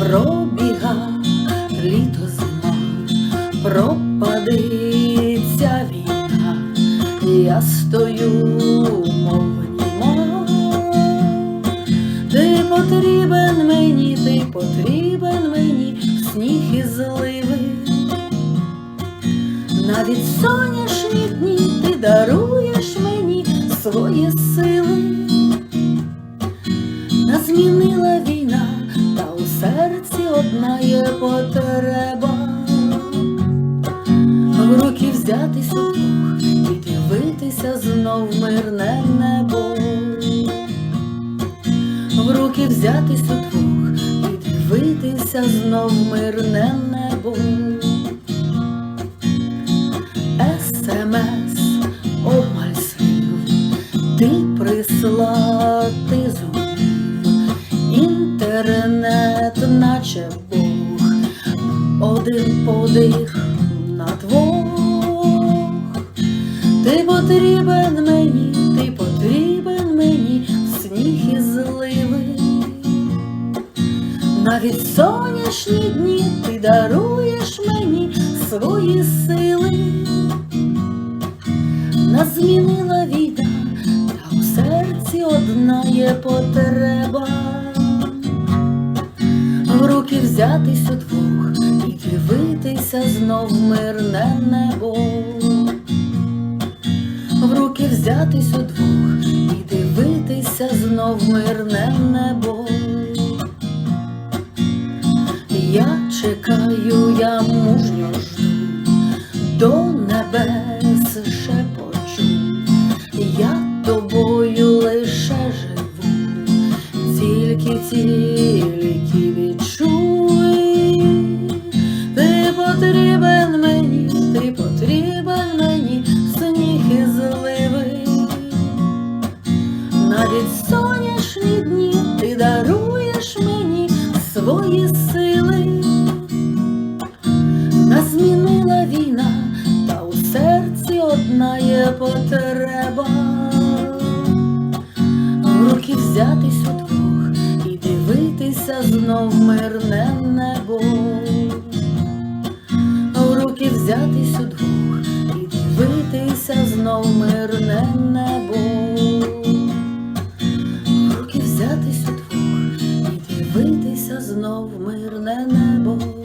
пробіга літо зима, пропадиться війна, я стою, мов німо. Ти потрібен мені, ти потрібен мені сніг і зливи. Навіть соняшні дні ти даруєш мені свої сили. Потреба. В руки взятись удвох і дивитися знов мирне небо. В руки взятись удвох і дивитися знов мирне небо. СМС, обмаль слів, ти прислати зумів, інтернет, наче один подих на двох. Ти потрібен мені, ти потрібен мені сніг і зливи. Навіть сонячні дні ти даруєш мені свої сили. Нас змінила війна, та у серці одна є потреба. В руки взятись удвох і дивитися знов мирне небо. В руки взятись удвох і дивитися знов мирне небо. Я чекаю, я мужньо жду, до небес шепочу, я тобою лише живу, тільки тільки відчуй, Навіть сонячні дні ти даруєш мені свої сили. Нас змінила війна, та у серці одна є потреба. В руки взятись удвох і дивитися знов мирне небо. В руки взятись удвох і дивитися знов мирне в мирне небо.